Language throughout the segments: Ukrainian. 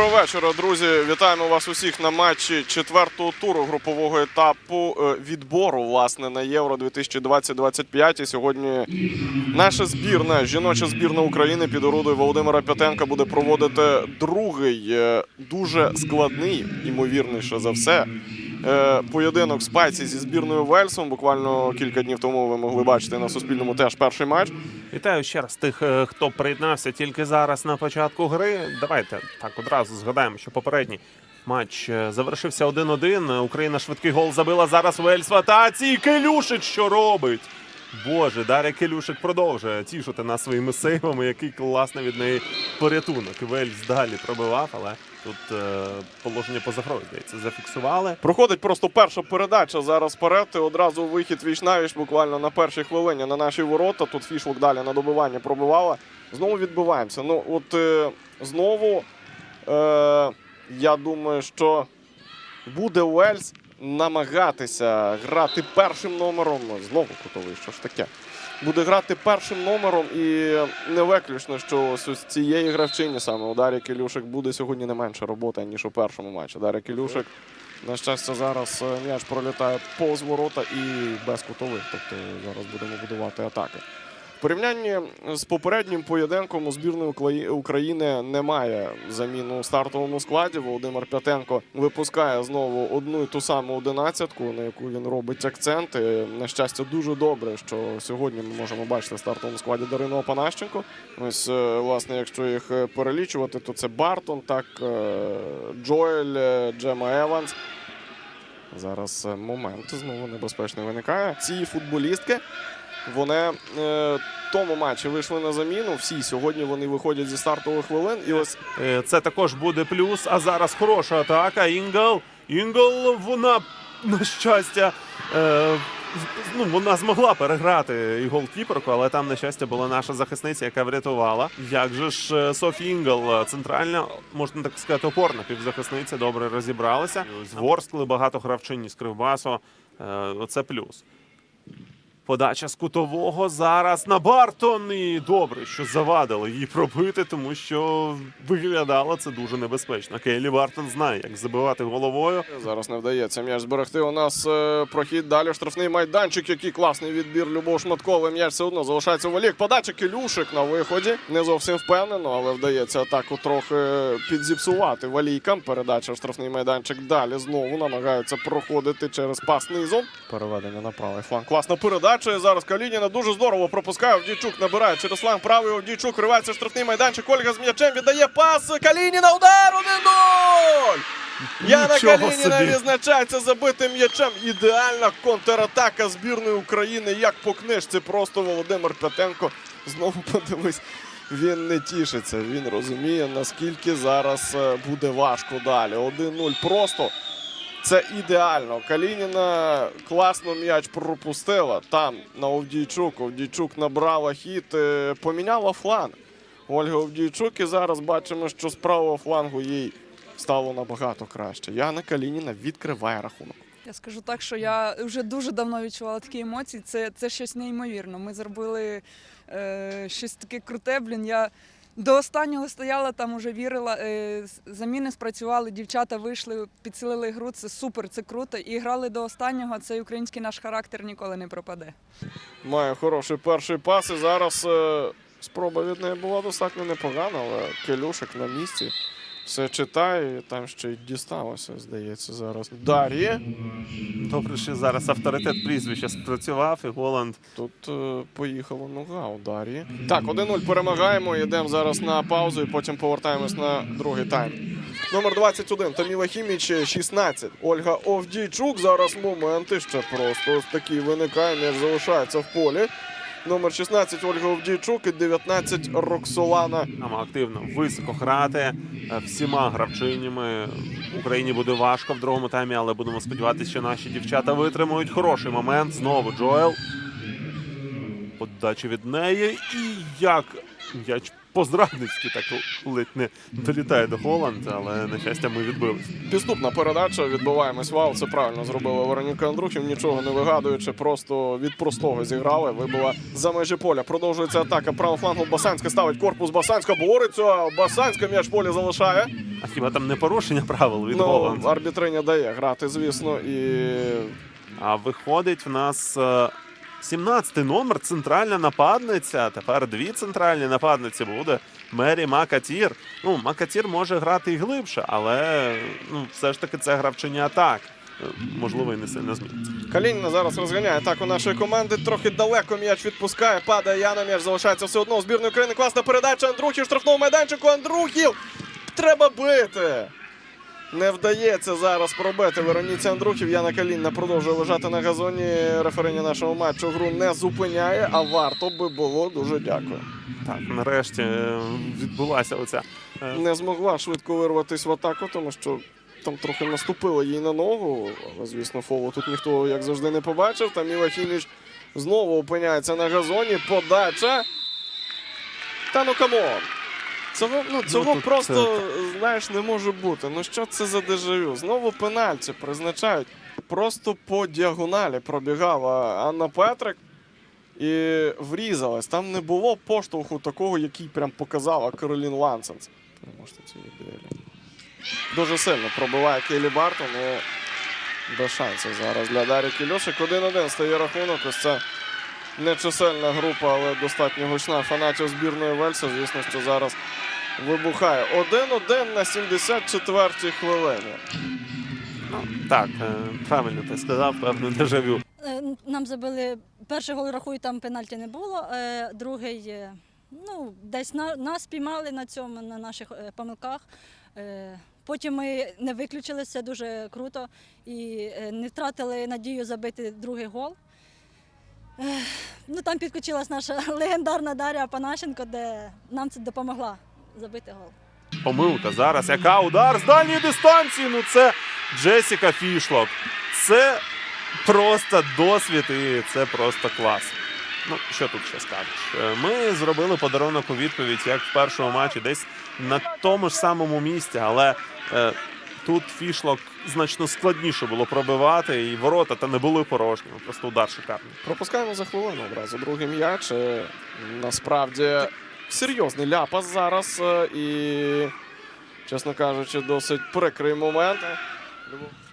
Доброго вечора, друзі. Вітаємо вас усіх на матчі четвертого туру групового етапу е, відбору власне на Євро 2020-2025. І сьогодні наша збірна, жіноча збірна України під орудою Володимира П'ятенка буде проводити другий, е, дуже складний, ймовірніше за все. Е, Поєдинок спайці зі збірною Вельсом. Буквально кілька днів тому ви могли бачити на Суспільному теж перший матч. Вітаю ще раз тих, е, хто приєднався тільки зараз на початку гри. Давайте так одразу згадаємо, що попередній матч е, завершився 1-1. Україна швидкий гол забила. Зараз Вельс в атаці. І Келюшик що робить? Боже, Дар'я Келюшик продовжує тішити нас своїми сейвами. Який класний від неї порятунок. Вельс далі пробивав, але тут е, положення поза грою, здається, зафіксували. Проходить просто перша передача зараз вперед. І одразу вихід віч навіч буквально на першій хвилині на наші ворота. Тут фішвук далі на добивання пробивала. Знову відбиваємося. Ну, от е, знову е, я думаю, що буде Уельс намагатися грати першим номером. Знову кутовий, що ж таке? Буде грати першим номером і не виключно, що ось з цієї гравчині саме у Дарі Келюшик буде сьогодні не менше роботи, ніж у першому матчі. Дар'я Келюшик, на щастя, зараз е, м'яч пролітає повз ворота і без кутових. Тобто зараз будемо будувати атаки. Порівнянні з попереднім поєдинком у збірної України немає заміну у стартовому складі. Володимир П'ятенко випускає знову одну і ту саму одинадцятку, на яку він робить акцент. І, на щастя, дуже добре, що сьогодні ми можемо бачити в стартовому складі Дарину Опанащенко. Ось, е, власне, якщо їх е, перелічувати, то це Бартон, так е, Джоель, Джема Еванс. Зараз момент знову небезпечний виникає. Ці футболістки вони е, в тому матчі вийшли на заміну. Всі сьогодні вони виходять зі стартових хвилин. І ось Е, Це також буде плюс. А зараз хороша атака. Інгл. Інгл, вона, на щастя, е, ну, вона змогла переграти і голкіперку, але там, на щастя, була наша захисниця, яка врятувала. Як же ж Софі Інгл, центральна, можна так сказати, опорна півзахисниця, добре розібралася. Зворскли багато гравчині з Кривбасу. Е, Оце плюс. Подача з кутового зараз на Бартон. І добре, що завадили її пробити, тому що виглядало це дуже небезпечно. Кейлі Бартон знає, як забивати головою. зараз не вдається м'яч зберегти. У нас е, прохід далі. Штрафний майданчик. Який класний відбір. Любов Шматкова. М'яч все одно залишається у Валік. Подача Келюшик на виході. Не зовсім впевнено, але вдається атаку трохи підзіпсувати валійкам. Передача в штрафний майданчик. Далі знову намагаються проходити через пас низом. Переведення на правий фланг. Класна передача. І зараз Калініна дуже здорово пропускає. Овдійчук набирає через фланг правий. Овдійчук ривається в штрафний майданчик. Ольга з м'ячем віддає пас. Калініна удар 1-0! Яна Калініна собі. відзначається забитим м'ячем. Ідеальна контратака збірної України. Як по книжці, просто Володимир П'ятенко. Знову подивись. Він не тішиться. Він розуміє, наскільки зараз е, буде важко далі. 1-0 просто. Це ідеально. Калініна класно м'яч пропустила. Там на Овдійчук. Овдійчук набрала хід, е, поміняла фланг. Ольга Овдійчук і зараз бачимо, що з правого флангу їй стало набагато краще. Яна Калініна відкриває рахунок. Я скажу так, що я вже дуже давно відчувала такі емоції. Це, це щось неймовірно. Ми зробили е, щось таке круте. Блін, я до останнього стояла там, уже вірила. Е, заміни спрацювали, дівчата вийшли, підсилили гру. Це супер, це круто. І грали до останнього. Цей український наш характер ніколи не пропаде. Має хороший перший пас. І зараз е, спроба від неї була достатньо непогана, але Келюшик на місці. Все читає, і там ще й дісталося, здається, зараз. Дар'є. Добре, що зараз авторитет прізвища спрацював, і Голланд Тут е, поїхала нога у Дар'ї. Так, 1-0 перемагаємо. Йдемо зараз на паузу і потім повертаємось на другий тайм. Номер 21. Таміла Хіміч 16. Ольга Овдійчук. Зараз моменти ще просто ось такий виникає. М'яч залишається в полі. Номер 16 Ольга Овдійчук і 19 Роксолана. нам активно високо грати е, всіма гравчинями. Україні буде важко в другому таймі, але будемо сподіватися, що наші дівчата витримують хороший момент. Знову Джоел. Подача від неї. І як м'яч по-зрадницьки так ледь не долітає до Холланд, але на щастя ми відбилися. Підступна передача, відбиваємось вал. Це правильно зробила Вероніка Андрухів, нічого не вигадуючи, просто від простого зіграли. Вибила за межі поля. Продовжується атака. Правого флангу Басанська ставить корпус Басанська. Бореться. Басанська м'яч полі залишає. А хіба там не порушення правил від Ну, Голланд? арбітриня дає грати, звісно, і А виходить в нас е, 17-й номер, центральна нападниця. Тепер дві центральні нападниці буде. Мері Макатір. Ну, Макатір може грати і глибше, але ну, все ж таки це гравчиня атак. Е, Можливо, і не сильно зміниться. Калініна зараз розганяє атаку нашої команди. Трохи далеко м'яч відпускає. Падає. М'яч залишається все одно у збірної України. Класна передача. Андрухів штрафного майданчику. Андрухів! Треба бити! Не вдається зараз пробити Вероніці Андрухів. Яна Калініна продовжує лежати на газоні. Референі нашого матчу гру не зупиняє, а варто би було. Дуже дякую. Так, нарешті е, відбулася оця. е, Не змогла швидко вирватися в атаку, тому що там трохи наступило їй на ногу. Але, звісно, фолу тут ніхто, як завжди, не побачив. Там Міла Хіміч знову опиняється на газоні. Подача. Та ну камон. Цього, ну, цього тут просто, знаєш, не може бути. Ну що це за дежавю? Знову пенальті призначають. Просто по діагоналі пробігала Анна Петрик і врізалась. Там не було поштовху такого, який прям показала Каролін Лансенс. Дуелі. Дуже сильно пробиває Кейлі Бартон. Ну, без шансів зараз для Дарі Кільошик. 1-1 стає рахунок. Ось це нечисельна група, але достатньо гучна фанатів збірної Вельса. Звісно, що зараз вибухає. 1-1 на 74-й хвилині. Ну, так, е, правильно ти сказав, певно, дежавю. Е, Нам забили перший гол, рахую, там пенальті не було. е, Другий, ну, десь на, нас піймали на цьому, на наших помилках. Потім ми не виключили, це дуже круто. І не втратили надію забити другий гол. Ну, там підключилась наша легендарна Дар'я Панашенко, де нам це допомогла забити гол. Помилка зараз. Яка удар з дальньої дистанції? Ну це Джесіка Фішлок. Це просто досвід і це просто клас. Ну, що тут ще скажеш? Е, Ми зробили подарунок у відповідь, як в першому матчі, десь на тому ж самому місці, але е, тут фішлок значно складніше було пробивати, і ворота та не були порожніми. Просто удар шикарний. Пропускаємо за хвилину одразу. Другий м'яч. Е, Насправді серйозний ляпас зараз. е, І, чесно кажучи, досить прикрий момент.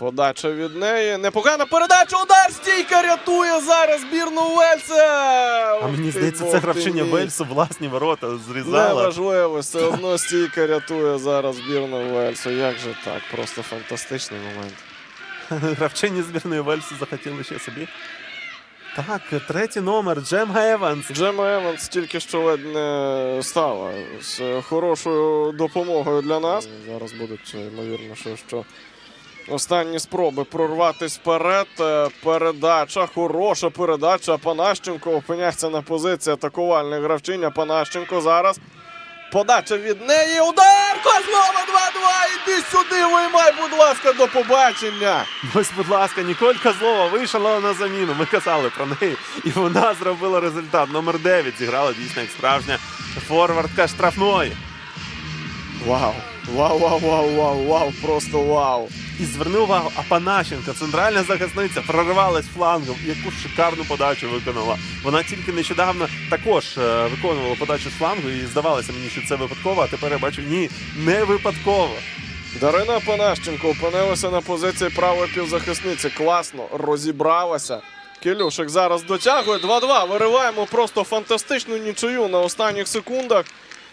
Подача від неї. Непогана передача. Удар стійка рятує зараз збірну Вельса. А мені здається, це гравчиня Вельсу власні ворота зрізала. Неважливо, все одно стійка рятує зараз збірну Вельсу. Як же так? Просто фантастичний момент. Гравчині збірної Вельсу захотіли ще собі. Так, третій номер Джемга Еванс. Джема Еванс тільки що ледь не стала з хорошою допомогою для нас. Зараз будуть е, ймовірно, що, що останні спроби прорватися вперед. Е, Передача, хороша передача. Панащенко опиняється на позиції атакувальних гравчиня. Панащенко зараз. Подача від неї. Удар! Козлова 2-2! Іди сюди, виймай, будь ласка, до побачення! Ось, будь ласка, Ніколь Козлова вийшла на заміну. Ми казали про неї. І вона зробила результат. Номер 9 зіграла дійсно як справжня форвардка штрафної. Вау! Вау, вау, вау, вау, вау, просто вау! І зверни увагу, Апанащенко, центральна захисниця, проривалась флангом. Яку шикарну подачу виконала. Вона тільки нещодавно також е, виконувала подачу з флангу, і здавалося мені, що це випадково, а тепер я бачу, ні, не випадково. Дарина Панащенко опинилася на позиції правої півзахисниці. Класно розібралася. Кілюшик зараз дотягує 2-2. Вириваємо просто фантастичну нічию на останніх секундах.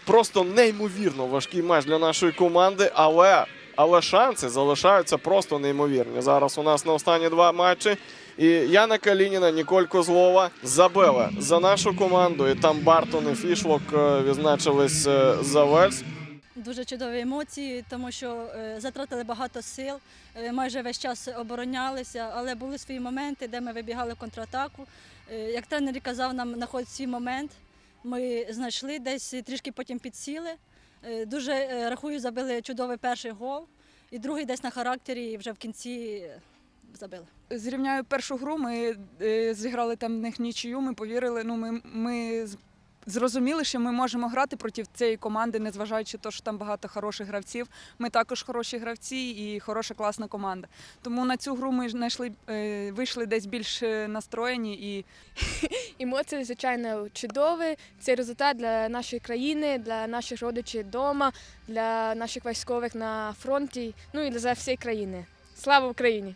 Просто неймовірно важкий матч для нашої команди, але, але шанси залишаються просто неймовірні. Зараз у нас на останні два матчі. І Яна Калініна, Ніколь Козлова забили за нашу команду. І там Бартон і Фішлок е, відзначились е, за Вельс. Дуже чудові емоції, тому що е, затратили багато сил, майже весь час оборонялися, але були свої моменти, де ми вибігали в контратаку. Як тренер казав, нам знаходить свій момент. Ми знайшли десь трішки потім підсіли. Е, дуже е, рахую, забили чудовий перший гол, і другий десь на характері, і вже в кінці е, забили. Зрівняю першу гру. Ми зіграли там в них нічию. Ми повірили. Ну, ми, ми зрозуміли, що ми можемо грати проти цієї команди, незважаючи те, що там багато хороших гравців. Ми також хороші гравці і хороша класна команда. Тому на цю гру ми знайшли, е, вийшли десь більш е, настроєні і Емоції, звичайно, чудові. Це результат для нашої країни, для наших родичів вдома, для наших військових на фронті, ну і для всієї країни. Слава Україні!